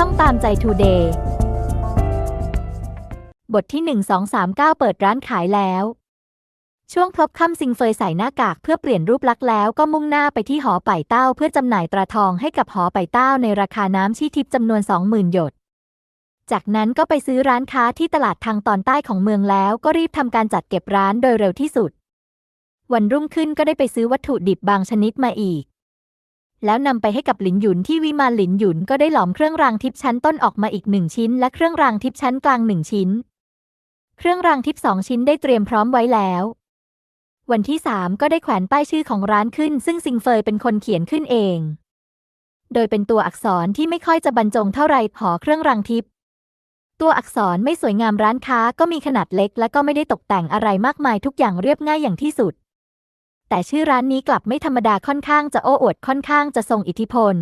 ช่องตามใจทูเดย์บทที่ 1239 เปิดร้านขายแล้ว ช่วงพบค่ำซิงเฟยใส่หน้ากากเพื่อเปลี่ยนรูปลักษณ์แล้วก็มุ่งหน้าไปที่หอไป่เต้าเพื่อจำหน่ายตราทองให้กับหอไป่เต้าในราคาน้ำชีทิพย์จำนวน 20,000 หยด จากนั้นก็ไปซื้อร้านค้าที่ตลาดทางตอนใต้ของเมืองแล้วก็รีบทำการจัดเก็บร้านโดยเร็วที่สุด วันรุ่งขึ้นก็ได้ไปซื้อวัตถุดิบบางชนิดมาอีก แล้วนำไปให้กับหลินหยุนที่วิมานหลินหยุนก็ได้หลอมเครื่องรางทิพย์ชั้นต้นออกมาอีกหนึ่งชิ้น และเครื่องรางทิพย์ชั้นกลางหนึ่งชิ้น เครื่องรางทิพย์สองชิ้นได้เตรียมพร้อมไว้แล้ว วันที่สามก็ได้แขวนป้ายชื่อของร้านขึ้น ซึ่งซิงเฟยเป็นคนเขียนขึ้นเอง โดยเป็นตัวอักษรที่ไม่ค่อยจะบรรจงเท่าไรหอเครื่องรางทิพย์ตัวอักษรไม่สวยงามร้านค้าก็มีขนาดเล็ก และก็ไม่ได้ตกแต่งอะไรมากมายทุกอย่างเรียบง่ายอย่างที่สุด แต่ชื่อร้านนี้กลับไม่ธรรมดาค่อนข้างจะโอ้อวดค่อนข้างจะทรงอิทธิพล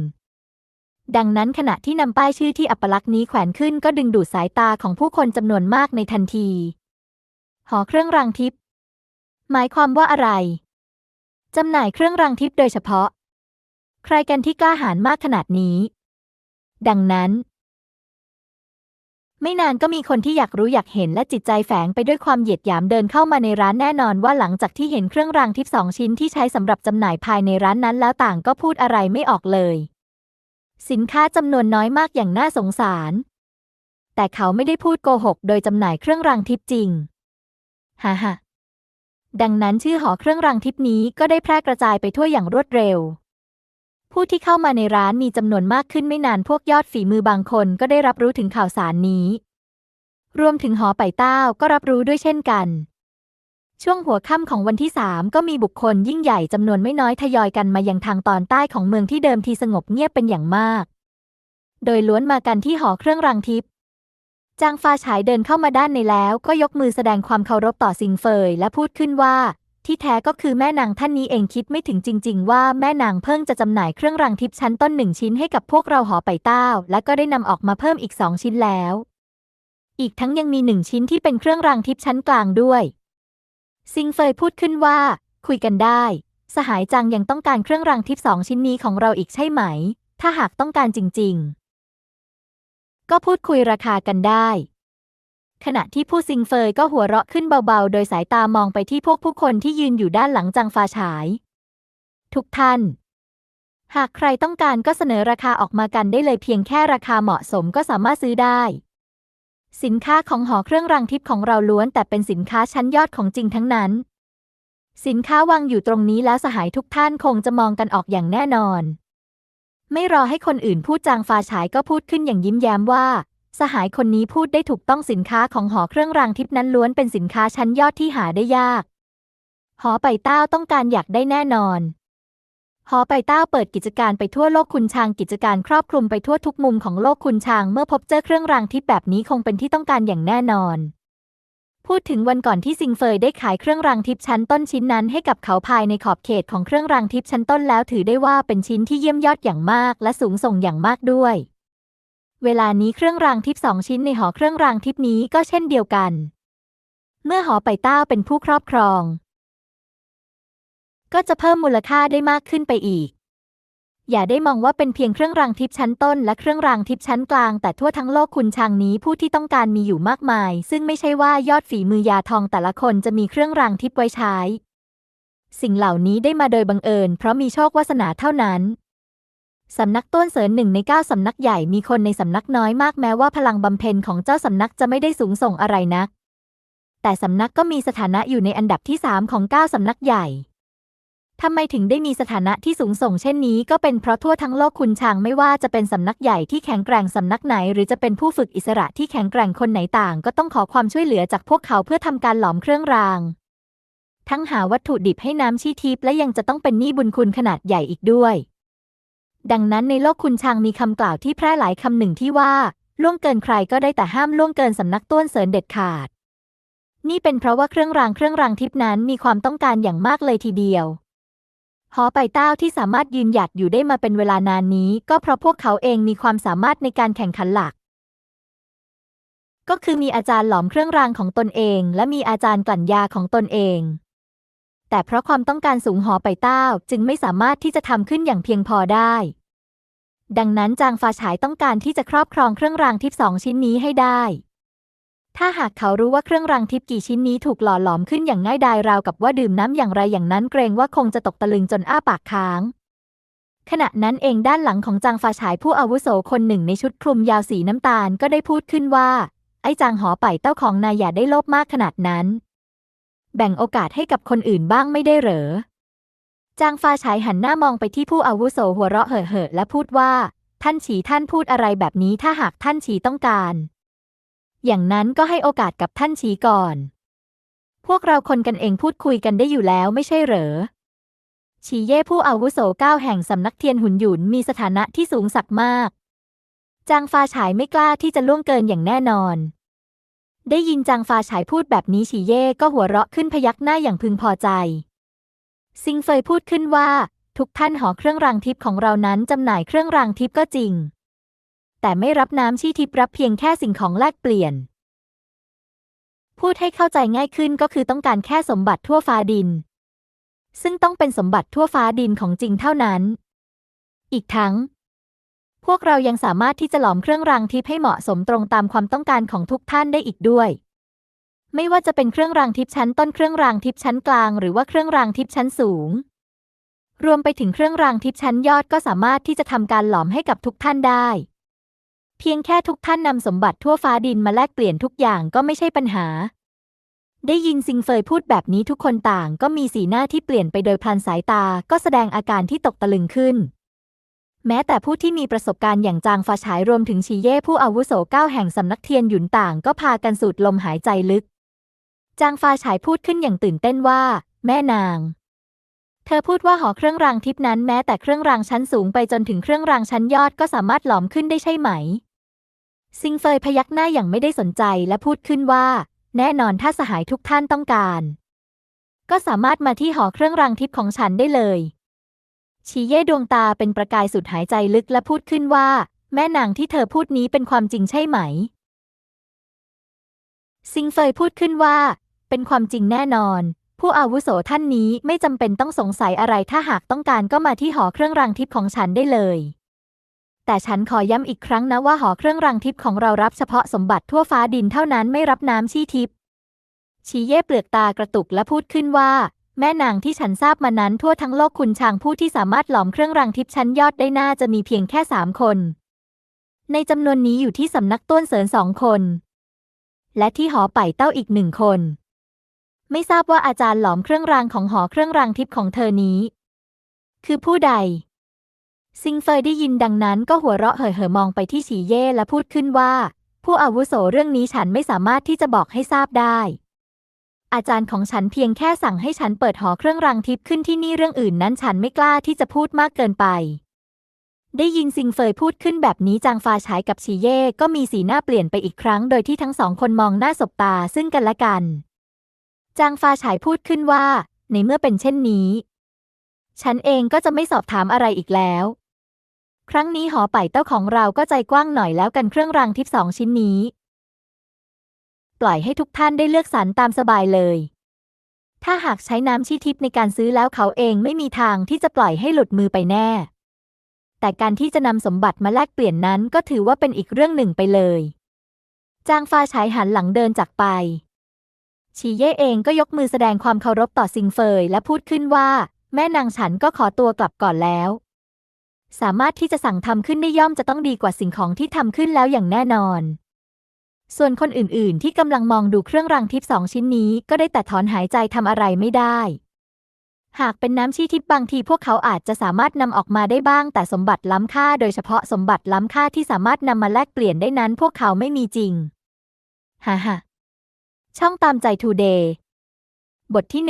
ดังนั้นขณะที่นำป้ายชื่อที่อัปลักษณ์นี้แขวนขึ้นก็ดึงดูดสายตาของผู้คนจำนวนมากในทันที หอเครื่องรางทิพย์หมายความว่าอะไรจำหน่ายเครื่องรางทิพย์โดยเฉพาะ ใครกันที่กล้าหาญมากขนาดนี้ ดังนั้น ไม่นานก็มีคนที่อยากรู้อยากเห็นและจิตใจแฝงไปด้วยความเหยียดหยามเดินเข้ามาในร้านแน่นอนว่าหลังจากที่เห็นเครื่องรางทิพย์สองชิ้นที่ใช้สำหรับจำหน่ายภายในร้านนั้นแล้วต่างก็พูดอะไรไม่ออกเลย สินค้าจำนวนน้อยมากอย่างน่าสงสาร แต่เขาไม่ได้พูดโกหก โดยจำหน่ายเครื่องรางทิพย์จริงฮ่าฮ่าดังนั้นชื่อหอเครื่องรางทิพย์นี้ก็ได้แพร่กระจายไปทั่วอย่างรวดเร็ว ผู้ที่เข้ามาในร้านมีจำนวนมากขึ้นไม่นานพวกยอดฝีมือบางคนก็ได้รับรู้ถึงข่าวสารนี้ รวมถึงหอไป่เต้าก็รับรู้ด้วยเช่นกัน ช่วงหัวค่ำของวันที่สามก็มีบุคคลยิ่งใหญ่จำนวนไม่น้อยทยอยกันมายังทางตอนใต้ของเมืองที่เดิมทีสงบเงียบเป็นอย่างมาก โดยล้วนมากันที่หอเครื่องรางทิพย์จางฟ้าฉายเดินเข้ามาด้านในแล้วก็ยกมือแสดงความเคารพต่อซิงเฟยและพูดขึ้นว่า ที่แท้ก็คือแม่นางท่านนี้เองคิดไม่ถึงจริง ๆ ว่าแม่นางเพิ่งจะจำหน่ายเครื่องรางทิพย์ชั้นต้นหนึ่งชิ้นให้กับพวกเราหอไปเต้า และก็ได้นำออกมาเพิ่มอีกสองชิ้นแล้ว อีกทั้งยังมีหนึ่งชิ้นที่เป็นเครื่องรางทิพย์ชั้นกลางด้วย ซิงเฟยพูดขึ้นว่า คุยกันได้ สหายจังยังต้องการเครื่องรางทิพย์สองชิ้นนี้ของเราอีกใช่ไหม ถ้าหากต้องการจริง ๆ ก็พูดคุยราคากันได้ ขณะที่ผู้ซิงเฟยก็หัวเราะขึ้นเบาๆ โดยสายตามองไปที่พวกผู้คนที่ยืนอยู่ด้านหลังจังฟาฉาย ทุกท่าน หากใครต้องการก็เสนอราคาออกมากันได้เลยเพียงแค่ราคาเหมาะสมก็สามารถซื้อได้ สินค้าของหอเครื่องรางทิพย์ของเราล้วน แต่เป็นสินค้าชั้นยอดของจริงทั้งนั้น สินค้าวางอยู่ตรงนี้แล้วสหายทุกท่านคงจะมองกันออกอย่างแน่นอน ไม่รอให้คนอื่นพูดจางฟาฉายก็พูดขึ้นอย่างยิ้มแย้มว่า สหายคนนี้พูดได้ถูกต้องสินค้าของหอเครื่องรางทิพนั้นล้วนเป็นสินค้าชั้นยอดที่หาได้ยาก หอไปเต้าต้องการอยากได้แน่นอน หอไปเต้าเปิดกิจการไปทั่วโลกคุณชางกิจการครอบคลุมไปทั่วทุกมุมของโลกคุณชางเมื่อพบเจอเครื่องรางทิพแบบนี้คงเป็นที่ต้องการอย่างแน่นอน พูดถึงวันก่อนที่ซิงเฟยได้ขายเครื่องรางทิพชั้นต้นชิ้นนั้นให้กับเขาภายในขอบเขตของเครื่องรางทิพชั้นต้นแล้วถือได้ว่าเป็นชิ้นที่เยี่ยมยอดอย่างมาก และสูงส่งอย่างมากด้วย เวลานี้เครื่องรางทิพย์สองชิ้นในหอเครื่องรางทิพย์นี้ก็เช่นเดียวกัน เมื่อหอไปต้าเป็นผู้ครอบครอง ก็จะเพิ่มมูลค่าได้มากขึ้นไปอีก อย่าได้มองว่าเป็นเพียงเครื่องรางทิพย์ชั้นต้น และเครื่องรางทิพย์ชั้นกลาง แต่ทั่วทั้งโลกคุณชางนี้ผู้ที่ต้องการมีอยู่มากมาย ซึ่งไม่ใช่ว่ายอดฝีมือยาทองแต่ละคนจะมีเครื่องรางทิพย์ไว้ใช้ สิ่งเหล่านี้ได้มาโดยบังเอิญ เพราะมีโชควาสนาเท่านั้น สำนักต้นเสริญหนึ่งในเก้าสำนักใหญ่มีคนในสำนักน้อยมากแม้ว่าพลังบำเพ็ญของเจ้าสำนักจะไม่ได้สูงส่งอะไรนัก แต่สำนักก็มีสถานะอยู่ในอันดับที่สามของเก้าสำนักใหญ่ทำไมถึงได้มีสถานะที่สูงส่งเช่นนี้ก็เป็นเพราะทั่วทั้งโลกคุณชางไม่ว่าจะเป็นสำนักใหญ่ที่แข็งแกร่งสำนักไหน หรือจะเป็นผู้ฝึกอิสระที่แข็งแกร่งคนไหนต่าง ก็ต้องขอความช่วยเหลือจากพวกเขาเพื่อทำการหลอมเครื่องราง ทั้งหาวัตถุดิบให้น้ำชีทิพย์และยังจะต้องเป็นหนี้บุญคุณขนาดใหญ่อีกด้วย ดังนั้นในโลกคุณชางมีคำกล่าวที่แพร่หลายคำหนึ่งที่ว่า ล่วงเกินใครก็ได้แต่ห้ามล่วงเกินสำนักต้วนเสริญเด็ดขาด นี่เป็นเพราะว่าเครื่องรางเครื่องรางทิพนั้นมีความต้องการอย่างมากเลยทีเดียวหอไปเต้าที่สามารถยืนหยัดอยู่ได้มาเป็นเวลานานนี้ ก็เพราะพวกเขาเองมีความสามารถในการแข่งขันหลัก ก็คือมีอาจารย์หลอมเครื่องรางของตนเอง และมีอาจารย์กลั่นยาของตนเอง แต่เพราะความต้องการสูงหอไปเต้าจึงไม่สามารถที่จะทำขึ้นอย่างเพียงพอได้ ดังนั้นจางฟาฉายต้องการที่จะครอบครองเครื่องรางทิพย์สองชิ้นนี้ให้ได้ ถ้าหากเขารู้ว่าเครื่องรางทิพย์กี่ชิ้นนี้ถูกหล่อหลอมขึ้นอย่างง่ายดายราวกับว่าดื่มน้ำอย่างไรอย่างนั้นเกรงว่าคงจะตกตะลึงจนอ้าปากค้างขณะนั้นเองด้านหลังของจางฟาฉายผู้อาวุโสคนหนึ่งในชุดคลุมยาวสีน้ำตาลก็ได้พูดขึ้นว่า ไอ้จางหอไปเต้าของนายอย่าได้โลภมากขนาดนั้น แบ่งโอกาสให้กับคนอื่นบ้างไม่ได้เหรอ จางฟาฉายหันหน้ามองไปที่ผู้อาวุโสหัวเราะเห่อๆและพูดว่า ท่านฉีท่านพูดอะไรแบบนี้ถ้าหากท่านฉีต้องการ อย่างนั้นก็ให้โอกาสกับท่านฉีก่อน พวกเราคนกันเองพูดคุยกันได้อยู่แล้วไม่ใช่เหรอฉีเย่ผู้อาวุโสเก้าแห่งสำนักเทียนหุนหยุนมีสถานะที่สูงสักมาก จางฟาฉายไม่กล้าที่จะล่วงเกินอย่างแน่นอน ได้ยินจางฟาฉายพูดแบบนี้ฉีเย่ก็หัวเราะขึ้นพยักหน้าอย่างพึงพอใจ ซิงเฟยพูดขึ้นว่า ทุกท่านหอเครื่องรางทิพย์ของเรานั้นจำหน่ายเครื่องรางทิพย์ก็จริง แต่ไม่รับน้ำชี่ทิพย์รับเพียงแค่สิ่งของแลกเปลี่ยน พูดให้เข้าใจง่ายขึ้นก็คือต้องการแค่สมบัติทั่วฟ้าดิน ซึ่งต้องเป็นสมบัติทั่วฟ้าดินของจริงเท่านั้น อีกทั้ง พวกเรายังสามารถที่จะหลอมเครื่องรางทิพย์ให้เหมาะสมตรงตามความต้องการของทุกท่านได้อีกด้วย ไม่ว่าจะเป็นเครื่องรางทิพย์ชั้นต้นเครื่องรางทิพย์ชั้นกลางหรือว่าเครื่องรางทิพย์ชั้นสูง รวมไปถึงเครื่องรางทิพย์ชั้นยอดก็สามารถที่จะทำการหลอมให้กับทุกท่านได้ เพียงแค่ทุกท่านนำสมบัติทั่วฟ้าดินมาแลกเปลี่ยนทุกอย่างก็ไม่ใช่ปัญหา ได้ยินซิงเฟยพูดแบบนี้ทุกคนต่างก็มีสีหน้าที่เปลี่ยนไปโดยพลันสายตาก็แสดงอาการที่ตกตะลึงขึ้น แม้แต่ผู้ที่มีประสบการณ์อย่างจางฟาฉายรวมถึงชีเย่ผู้อาวุโสเก้าแห่งสำนักเทียนหยุนต่างก็พากันสูดลมหายใจลึก จางฟาฉายพูดขึ้นอย่างตื่นเต้นว่า แม่นาง เธอพูดว่าหอเครื่องรางทิพนั้นแม้แต่เครื่องรางชั้นสูงไปจนถึงเครื่องรางชั้นยอดก็สามารถหลอมขึ้นได้ใช่ไหม ซิงเฟยพยักหน้าอย่างไม่ได้สนใจและพูดขึ้นว่า แน่นอนถ้าสหายทุกท่านต้องการ ก็สามารถมาที่หอเครื่องรางทิพของฉันได้เลย ชีเย่ดวงตาเป็นประกายสุดหายใจลึกและพูดขึ้นว่า แม่นางที่เธอพูดนี้เป็นความจริงใช่ไหม ซิงเฟยพูดขึ้นว่า เป็นความจริงแน่นอน ผู้อาวุโสท่านนี้ไม่จำเป็นต้องสงสัยอะไรถ้าหากต้องการก็มาที่หอเครื่องรางทิพย์ของฉันได้เลย แต่ฉันขอย้ำอีกครั้งนะว่าหอเครื่องรางทิพย์ของเรารับเฉพาะสมบัติทั่วฟ้าดินเท่านั้นไม่รับน้ำชี่ทิพย์ชีเย่เปลือกตากระตุกและพูดขึ้นว่า แม่นางที่ฉันทราบมานั้นทั่วทั้งโลกคุณชางผู้ที่สามารถหลอมเครื่องรางทิพย์ชั้นยอดได้น่าจะมีเพียงแค่สามคน ในจำนวนนี้อยู่ที่สำนักต้นเสริญสองคน และที่หอไป่เต้าอีกหนึ่งคน ไม่ทราบว่าอาจารย์หลอมเครื่องรางของหอเครื่องรางทิพย์ของเธอนี้ คือผู้ใด ซิงเฟยได้ยินดังนั้นก็หัวเราะเห่อๆมองไปที่ฉีเย่และพูดขึ้นว่า ผู้อาวุโสเรื่องนี้ฉันไม่สามารถที่จะบอกให้ทราบได้ อาจารย์ของฉันเพียงแค่สั่งให้ฉันเปิดหอเครื่องรางทิพย์ขึ้นที่นี่เรื่องอื่นนั้นฉันไม่กล้าที่จะพูดมากเกินไป ได้ยินซิงเฟยพูดขึ้นแบบนี้จางฟาฉายกับชีเย่ก็มีสีหน้าเปลี่ยนไปอีกครั้ง โดยที่ทั้งสองคนมองหน้าสบตาซึ่งกันและกัน จางฟาฉายพูดขึ้นว่า ในเมื่อเป็นเช่นนี้ ฉันเองก็จะไม่สอบถามอะไรอีกแล้ว ครั้งนี้หอไป่เต้าของเราก็ใจกว้างหน่อยแล้วกันเครื่องรางทิพย์สองชิ้นนี้ ปล่อยให้ทุกท่านได้เลือกสรรตามสบายเลย ถ้าหากใช้น้ำชีทิพย์ในการซื้อแล้วเขาเองไม่มีทางที่จะปล่อยให้หลุดมือไปแน่ แต่การที่จะนำสมบัติมาแลกเปลี่ยนนั้นก็ถือว่าเป็นอีกเรื่องหนึ่งไปเลย จางฟ้าฉายหันหลังเดินจากไปชีเย่เองก็ยกมือแสดงความเคารพต่อซิงเฟยและพูดขึ้นว่า แม่นางฉันก็ขอตัวกลับก่อนแล้ว สามารถที่จะสั่งทำขึ้นได้ย่อมจะต้องดีกว่าสิ่งของที่ทำขึ้นแล้วอย่างแน่นอน ส่วนคนอื่นๆ ที่กำลังมองดูเครื่องรางทิพย์สองชิ้นนี้ ก็ได้แต่ถอนหายใจทำอะไรไม่ได้ หากเป็นน้ำชี้ทิพย์บางทีพวกเขาอาจจะสามารถนำออกมาได้บ้าง แต่สมบัติล้ำค่า โดยเฉพาะสมบัติล้ำค่าที่สามารถนำมาแลกเปลี่ยนได้นั้น พวกเขาไม่มีจริงฮ่าฮ่าช่องตามใจทูเดย์บทที่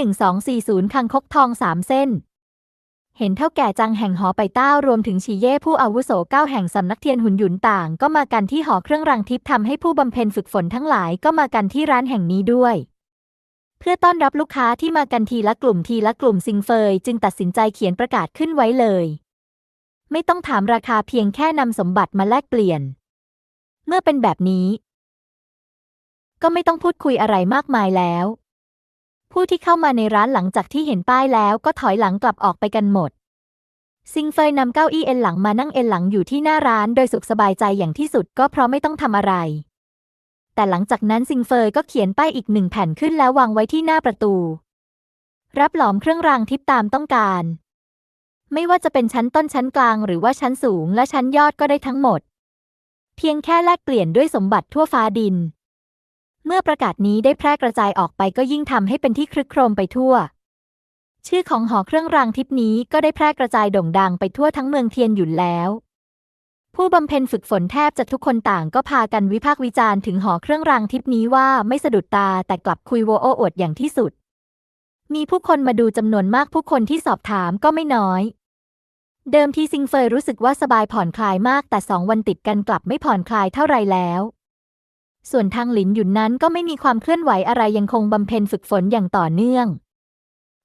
1240คังคกทองสามเส้น เห็นเท่าแก่จังแห่งหอไปเต้ารวมถึงชีเย่ผู้อาวุโสเก้าแห่งสำนักเทียนหุนหยุนต่าง ก็มากันที่หอเครื่องรางทิพย์ทำให้ผู้บำเพ็ญฝึกฝนทั้งหลายก็มากันที่ร้านแห่งนี้ด้วย เพื่อต้อนรับลูกค้าที่มากันทีละกลุ่มทีละกลุ่มซิงเฟยจึงตัดสินใจเขียนประกาศขึ้นไว้เลย ไม่ต้องถามราคาเพียงแค่นำสมบัติมาแลกเปลี่ยน เมื่อเป็นแบบนี้ ก็ไม่ต้องพูดคุยอะไรมากมายแล้ว ผู้ที่เข้ามาในร้านหลังจากที่เห็นป้ายแล้วก็ถอยหลังกลับออกไปกันหมด ซิงเฟยนำเก้าอี้เอ็นหลังมานั่งเอ็นหลังอยู่ที่หน้าร้านโดยสุขสบายใจอย่างที่สุดก็เพราะไม่ต้องทำอะไร แต่หลังจากนั้นซิงเฟยก็เขียนป้ายอีกหนึ่งแผ่นขึ้นแล้ววางไว้ที่หน้าประตู รับหลอมเครื่องรางทิพตามต้องการ ไม่ว่าจะเป็นชั้นต้นชั้นกลางหรือว่าชั้นสูงและชั้นยอดก็ได้ทั้งหมด เพียงแค่แลกเปลี่ยนด้วยสมบัติทั่วฟ้าดิน เมื่อประกาศนี้ได้แพร่กระจายออกไปก็ยิ่งทำให้เป็นที่คลึกโครมไปทั่ว ชื่อของหอเครื่องรางทิพย์นี้ก็ได้แพร่กระจายโด่งดังไปทั่วทั้งเมืองเทียนหยุนแล้ว ผู้บำเพ็ญฝึกฝนแทบจะทุกคนต่างก็พากันวิพากษ์วิจารณ์ถึงหอเครื่องรางทิพย์นี้ว่าไม่สะดุดตาแต่กลับคุยโวโอ้อวดอย่างที่สุด มีผู้คนมาดูจำนวนมากผู้คนที่สอบถามก็ไม่น้อยเดิมทีซิงเฟยรู้สึกว่าสบายผ่อนคลายมากแต่สองวันติดกันกลับไม่ผ่อนคลายเท่าไรแล้ว ส่วนทางหลินหยุนนั้นก็ไม่มีความเคลื่อนไหวอะไรยังคงบำเพ็ญฝึกฝนอย่างต่อเนื่อง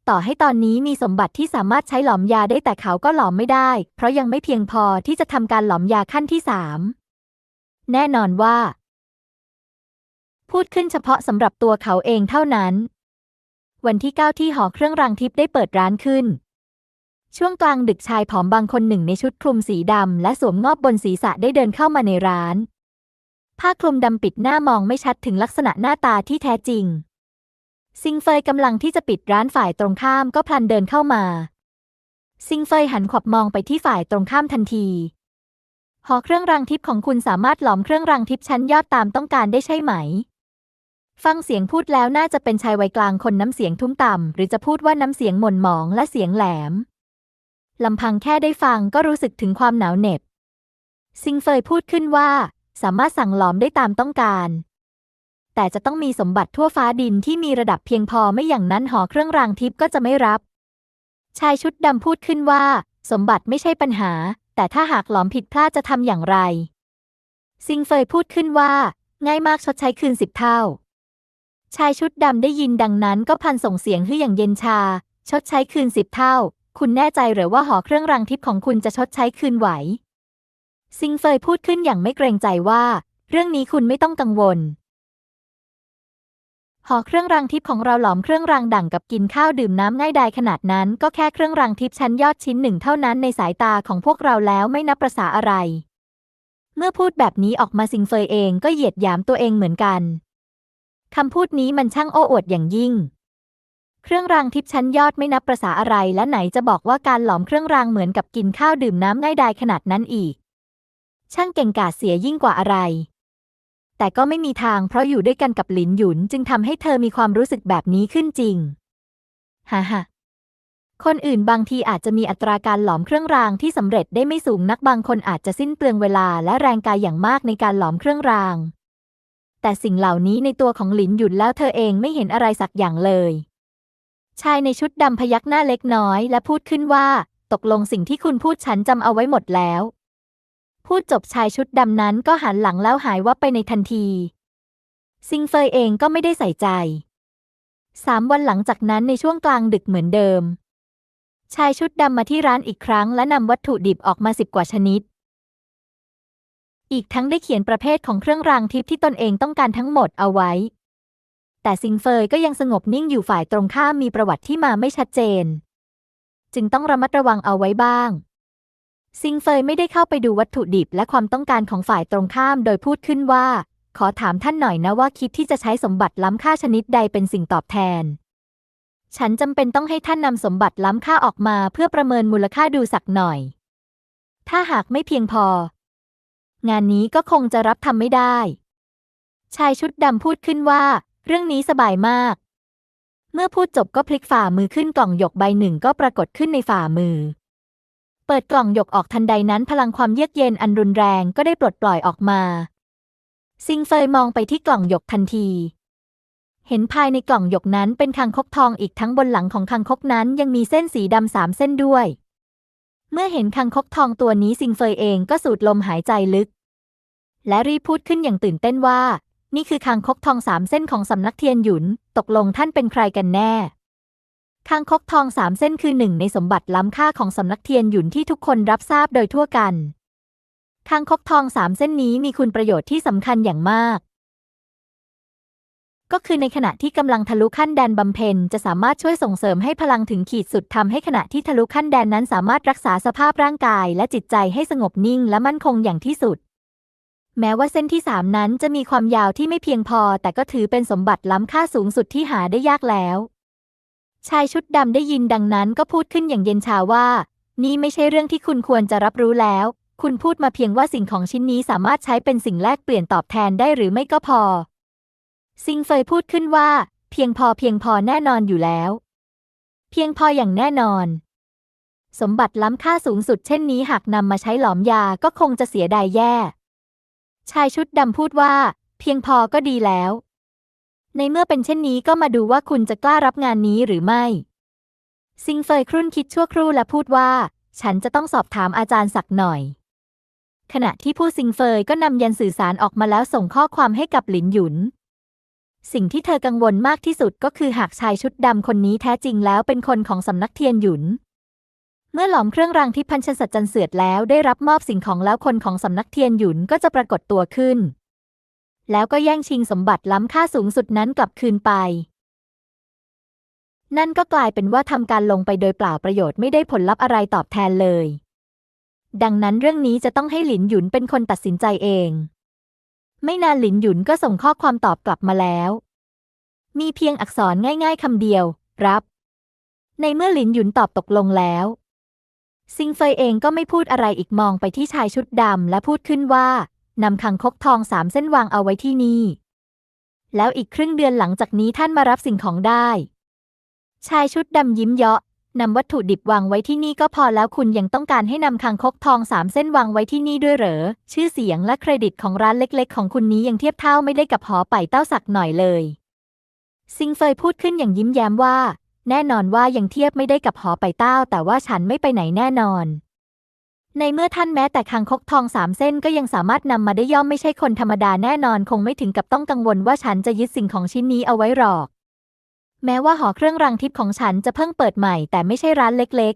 ต่อให้ตอนนี้มีสมบัติที่สามารถใช้หลอมยาได้แต่เขาก็หลอมไม่ได้ เพราะยังไม่เพียงพอที่จะทำการหลอมยาขั้นที่สามแน่นอนว่า พูดขึ้นเฉพาะสำหรับตัวเขาเองเท่านั้น วันที่เก้าที่หอเครื่องรางทิพย์ได้เปิดร้านขึ้นช่วงกลางดึกชายผอมบางคนหนึ่งในชุดคลุมสีดำและสวมงอบบนศีรษะได้เดินเข้ามาในร้าน ผ้าคลุมดำปิดหน้ามองไม่ชัดถึงลักษณะหน้าตาที่แท้จริง ซิงเฟยกำลังที่จะปิดร้านฝ่ายตรงข้ามก็พลันเดินเข้ามา ซิงเฟยหันขวับมองไปที่ฝ่ายตรงข้ามทันที หอเครื่องรางทิพย์ของคุณสามารถหลอมเครื่องรางทิพย์ชั้นยอดตามต้องการได้ใช่ไหม ฟังเสียงพูดแล้วน่าจะเป็นชายวัยกลางคนน้ำเสียงทุ้มต่ำหรือจะพูดว่าน้ำเสียงหม่นหมองและเสียงแหลมลำพังแค่ได้ฟังก็รู้สึกถึงความหนาวเหน็บ ซิงเฟยพูดขึ้นว่า สามารถสั่งหลอมได้ตามต้องการ แต่จะต้องมีสมบัติทั่วฟ้าดินที่มีระดับเพียงพอไม่อย่างนั้นหอเครื่องรางทิพย์ก็จะไม่รับ ชายชุดดำพูดขึ้นว่า สมบัติไม่ใช่ปัญหา แต่ถ้าหากหลอมผิดพลาดจะทำอย่างไร ซิงเฟยพูดขึ้นว่า ง่ายมากชดใช้คืนสิบเท่า ชายชุดดำได้ยินดังนั้นก็พันส่งเสียงฮืออย่างเย็นชา ชดใช้คืนสิบเท่า คุณแน่ใจหรือว่าหอเครื่องรางทิพย์ของคุณจะชดใช้คืนไหว ซิงเฟยพูดขึ้นอย่างไม่เกรงใจว่า เรื่องนี้คุณไม่ต้องกังวลหอเครื่องรางทิพย์ของเราหลอมเครื่องรางดั่งกับกินข้าวดื่มน้ำง่ายดายขนาดนั้น ก็แค่เครื่องรางทิพย์ชั้นยอดชิ้นหนึ่งเท่านั้นในสายตาของพวกเราแล้วไม่นับประษาอะไร เมื่อพูดแบบนี้ออกมาซิงเฟยเองก็เหยียดหยามตัวเองเหมือนกันคำพูดนี้มันช่างโอ้อวดอย่างยิ่ง เครื่องรางทิพย์ชั้นยอดไม่นับประษาอะไรและไหนจะบอกว่าการหลอมเครื่องรางเหมือนกับกินข้าวดื่มน้ำง่ายดายขนาดนั้นอีก ช่างเก่งกาจเสียยิ่งกว่าอะไร แต่ก็ไม่มีทางเพราะอยู่ด้วยกันกับหลินหยุนจึงทำให้เธอมีความรู้สึกแบบนี้ขึ้นจริงฮ่าฮ่าคนอื่นบางทีอาจจะมีอัตราการหลอมเครื่องรางที่สำเร็จได้ไม่สูงนักบางคนอาจจะสิ้นเปลืองเวลาและแรงกายอย่างมากในการหลอมเครื่องราง แต่สิ่งเหล่านี้ในตัวของหลินหยุนแล้วเธอเองไม่เห็นอะไรสักอย่างเลย ชายในชุดดำพยักหน้าเล็กน้อยและพูดขึ้นว่า ตกลงสิ่งที่คุณพูดฉันจำเอาไว้หมดแล้ว พูดจบชายชุดดำนั้นก็หันหลังแล้วหายวับไปในทันที ซิงเฟยเองก็ไม่ได้ใส่ใจสามวันหลังจากนั้นในช่วงกลางดึกเหมือนเดิม ชายชุดดำมาที่ร้านอีกครั้งและนำวัตถุดิบออกมาสิบกว่าชนิด อีกทั้งได้เขียนประเภทของเครื่องรางทิพย์ที่ตนเองต้องการทั้งหมดเอาไว้ แต่ซิงเฟยก็ยังสงบนิ่งอยู่ฝ่ายตรงข้ามมีประวัติที่มาไม่ชัดเจน จึงต้องระมัดระวังเอาไว้บ้าง ซิงเฟยไม่ได้เข้าไปดูวัตถุดิบและความต้องการของฝ่ายตรงข้ามโดยพูดขึ้นว่า ขอถามท่านหน่อยนะว่าคิดที่จะใช้สมบัติล้ำค่าชนิดใดเป็นสิ่งตอบแทน ฉันจำเป็นต้องให้ท่านนำสมบัติล้ำค่าออกมาเพื่อประเมินมูลค่าดูสักหน่อย ถ้าหากไม่เพียงพอ งานนี้ก็คงจะรับทำไม่ได้ ชายชุดดำพูดขึ้นว่า เรื่องนี้สบายมาก เมื่อพูดจบก็พลิกฝ่ามือขึ้นกล่องหยกใบหนึ่งก็ปรากฏขึ้นในฝ่ามือ เปิดกล่องหยกออกทันใดนั้นพลังความเยือกเย็นอันรุนแรงก็ได้ปลดปล่อยออกมา ซิงเฟยมองไปที่กล่องหยกทันที เห็นภายในกล่องหยกนั้นเป็นคางคกทองอีกทั้งบนหลังของคางคกนั้นยังมีเส้นสีดำสามเส้นด้วย เมื่อเห็นคางคกทองตัวนี้ซิงเฟยเองก็สูดลมหายใจลึก และรีพูดขึ้นอย่างตื่นเต้นว่า นี่คือคางคกทองสามเส้นของสำนักเทียนหยุน ตกลงท่านเป็นใครกันแน่ คางคกทองสามเส้นคือหนึ่งในสมบัติล้ำค่าของสำนักเทียนหยุนที่ทุกคนรับทราบโดยทั่วกันคางคกทองสามเส้นนี้มีคุณประโยชน์ที่สำคัญอย่างมาก ก็คือในขณะที่กำลังทะลุขั้นแดนบำเพ็ญจะสามารถช่วยส่งเสริมให้พลังถึงขีดสุดทำให้ขณะที่ทะลุขั้นแดนนั้นสามารถรักษาสภาพร่างกายและจิตใจให้สงบนิ่งและมั่นคงอย่างที่สุด แม้ว่าเส้นที่สามนั้นจะมีความยาวที่ไม่เพียงพอ แต่ก็ถือเป็นสมบัติล้ำค่าสูงสุดที่หาได้ยากแล้ว ชายชุดดำได้ยินดังนั้นก็พูดขึ้นอย่างเย็นชาว่า นี่ไม่ใช่เรื่องที่คุณควรจะรับรู้แล้ว คุณพูดมาเพียงว่าสิ่งของชิ้นนี้สามารถใช้เป็นสิ่งแลกเปลี่ยนตอบแทนได้หรือไม่ก็พอ ซิงเฟยพูดขึ้นว่า เพียงพอเพียงพอแน่นอนอยู่แล้ว เพียงพออย่างแน่นอน สมบัติล้ำค่าสูงสุดเช่นนี้หากนำมาใช้หลอมยาก็คงจะเสียดายแย่ ชายชุดดำพูดว่า เพียงพอก็ดีแล้ว ในเมื่อเป็นเช่นนี้ก็มาดูว่าคุณจะกล้ารับงานนี้หรือไม่ ซิงเฟยครุ่นคิดชั่วครู่และพูดว่า ฉันจะต้องสอบถามอาจารย์สักหน่อย ขณะที่ผู้ซิงเฟยก็นำยันสื่อสารออกมาแล้วส่งข้อความให้กับหลินหยุน สิ่งที่เธอกังวลมากที่สุดก็คือหากชายชุดดำคนนี้แท้จริงแล้วเป็นคนของสำนักเทียนหยุน เมื่อหลอมเครื่องรางที่พันชสัจจันเสือดแล้วได้รับมอบสิ่งของแล้วคนของสำนักเทียนหยุนก็จะปรากฏตัวขึ้น แล้วก็แย่งชิงสมบัติล้ำค่าสูงสุดนั้นกลับคืนไป นั่นก็กลายเป็นว่าทำการลงไปโดยเปล่าประโยชน์ไม่ได้ผลลัพธ์อะไรตอบแทนเลย ดังนั้นเรื่องนี้จะต้องให้หลินหยุนเป็นคนตัดสินใจเอง ไม่นานหลินหยุนก็ส่งข้อความตอบกลับมาแล้ว มีเพียงอักษรง่าย ๆคำเดียว รับ ในเมื่อหลินหยุนตอบตกลงแล้วซิงเฟยเองก็ไม่พูดอะไรอีกมองไปที่ชายชุดดำและพูดขึ้นว่า นำคังคกทองสามเส้นวางเอาไว้ที่นี่ แล้วอีกครึ่งเดือนหลังจากนี้ท่านมารับสิ่งของได้ ชายชุดดำยิ้มเยาะนำวัตถุดิบวางไว้ที่นี่ก็พอแล้วคุณยังต้องการให้นำคังคกทองสามเส้นวางไว้ที่นี่ด้วยเหรอ ชื่อเสียงและเครดิตของร้านเล็กๆ ของคุณนี้ยังเทียบเท่าไม่ได้กับหอไปเต้าสักหน่อยเลย ซิงเฟยพูดขึ้นอย่างยิ้มแย้มว่า แน่นอนว่ายังเทียบไม่ได้กับหอไปเต้า แต่ว่าฉันไม่ไปไหนแน่นอน ในเมื่อท่านแม้แต่คางคกทองสามเส้นก็ยังสามารถนำมาได้ย่อมไม่ใช่คนธรรมดาแน่นอนคงไม่ถึงกับต้องกังวลว่าฉันจะยึดสิ่งของชิ้นนี้เอาไว้หรอก แม้ว่าหอเครื่องรางทิพย์ของฉันจะเพิ่งเปิดใหม่แต่ไม่ใช่ร้านเล็ก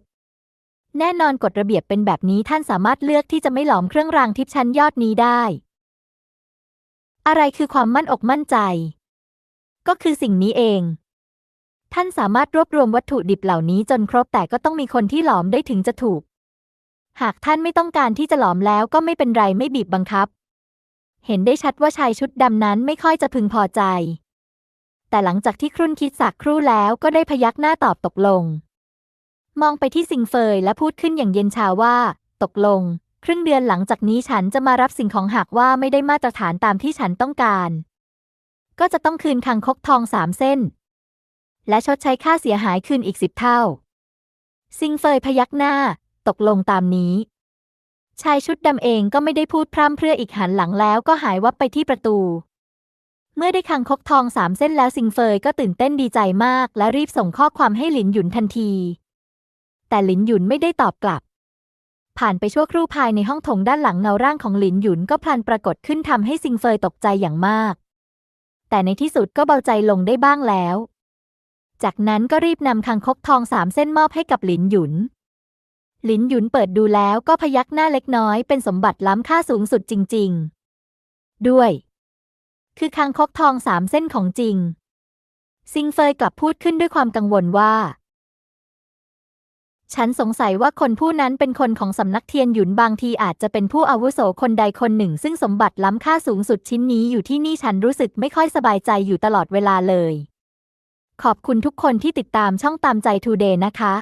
ๆ แน่นอนกฎระเบียบเป็นแบบนี้ท่านสามารถเลือกที่จะไม่หลอมเครื่องรางทิพย์ชั้นยอดนี้ได้ อะไรคือความมั่นอกมั่นใจ ก็คือสิ่งนี้เองท่านสามารถรวบรวมวัตถุดิบเหล่านี้จนครบแต่ก็ต้องมีคนที่หลอมได้ถึงจะถูก หากท่านไม่ต้องการที่จะหลอมแล้วก็ไม่เป็นไรไม่บีบบังคับ เห็นได้ชัดว่าชายชุดดำนั้นไม่ค่อยจะพึงพอใจ แต่หลังจากที่ครุ่นคิดสักครู่แล้วก็ได้พยักหน้าตอบตกลง มองไปที่ซิงเฟยและพูดขึ้นอย่างเย็นชาว่า ตกลง ครึ่งเดือนหลังจากนี้ฉันจะมารับสิ่งของหากว่าไม่ได้มาตรฐานตามที่ฉันต้องการ ก็จะต้องคืนคังคกทองสามเส้น และชดใช้ค่าเสียหายคืนอีกสิบเท่าซิงเฟยพยักหน้า ตกลงตามนี้ ชายชุดดำเองก็ไม่ได้พูดพร่ำเพรื่ออีกหันหลังแล้วก็หายวับไปที่ประตู เมื่อได้คังคกทองสามเส้นแล้วซิงเฟยก็ตื่นเต้นดีใจมาก และรีบส่งข้อความให้หลินหยุนทันที แต่หลินหยุนไม่ได้ตอบกลับ ผ่านไปชั่วครู่ภายในห้องถงด้านหลังเงาร่างของหลินหยุนก็พลันปรากฏขึ้นทำให้ซิงเฟยตกใจอย่างมาก แต่ในที่สุดก็เบาใจลงได้บ้างแล้วจากนั้นก็รีบนำคังคกทองสามเส้นมอบให้กับหลินหยุน หลินหยุนเปิดดูแล้วก็พยักหน้าเล็กน้อยเป็นสมบัติล้ำค่าสูงสุดจริง ๆ ด้วย คือคังคกทองสามเส้นของจริง ซิงเฟยกลับพูดขึ้นด้วยความกังวลว่า ฉันสงสัยว่าคนผู้นั้นเป็นคนของสำนักเทียนหยุนบางทีอาจจะเป็นผู้อาวุโสคนใดคนหนึ่ง ซึ่งสมบัติล้ำค่าสูงสุดชิ้นนี้อยู่ที่นี่ฉันรู้สึกไม่ค่อยสบายใจอยู่ตลอดเวลาเลย ขอบคุณทุกคนที่ติดตามช่องตามใจทูเดย์นะคะ